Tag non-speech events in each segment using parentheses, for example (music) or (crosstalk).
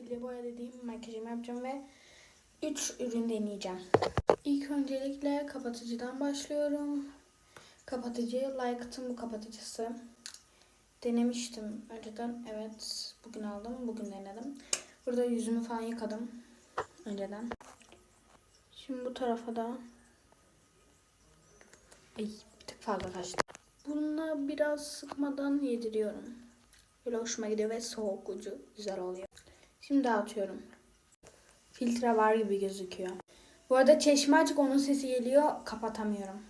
Filya boya dediğim makyajımı yapacağım ve 3 ürün deneyeceğim. İlk öncelikle kapatıcıdan başlıyorum. Kapatıcı Lycat'ın bu kapatıcısı. Denemiştim önceden. Evet bugün aldım. Bugün denedim. Burada yüzümü falan yıkadım. Önceden. Şimdi bu tarafa da Ay bir tık fazla kaçtı. Bununla biraz sıkmadan yediriyorum. Böyle hoşuma gidiyor ve soğuk ucu güzel oluyor. Şimdi dağıtıyorum. Filtre var gibi gözüküyor. Bu arada çeşme açık onun sesi geliyor. Kapatamıyorum.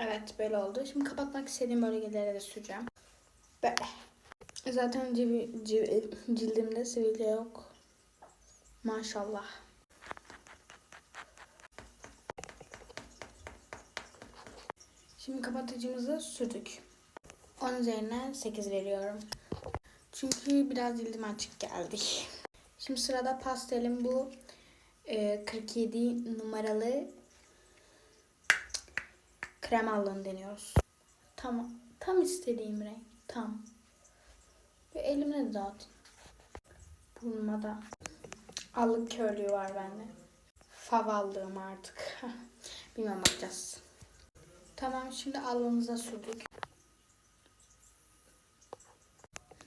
Evet böyle oldu. Şimdi kapatmak istediğim bölgelere de süreceğim. Böyle. Zaten civi, civi- cildimde sivilce yok. Maşallah. Şimdi kapatıcımızı sürdük. 10 üzerinden 8 veriyorum. Çünkü biraz cildim açık geldi. Şimdi sırada pastelim bu e, 47 numaralı kremallığını deniyoruz. Tamam. Tam istediğim renk. Tam. Ve elimle de dağıtın. Burnuma da. Allık körlüğü var bende. Fav aldığım artık. (laughs) Bilmem bakacağız. Tamam şimdi alnımıza sürdük.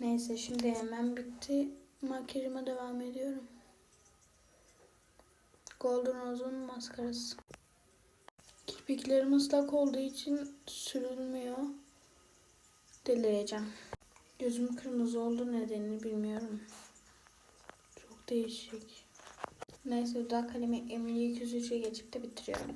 Neyse şimdi hemen bitti. Makyajıma devam ediyorum. Golden Rose'un maskarası. Kirpiklerim ıslak olduğu için sürülmüyor. Delireceğim. Gözüm kırmızı oldu nedenini bilmiyorum. Çok değişik. Neyse dudak kalemi Emily 203'e geçip de bitiriyorum.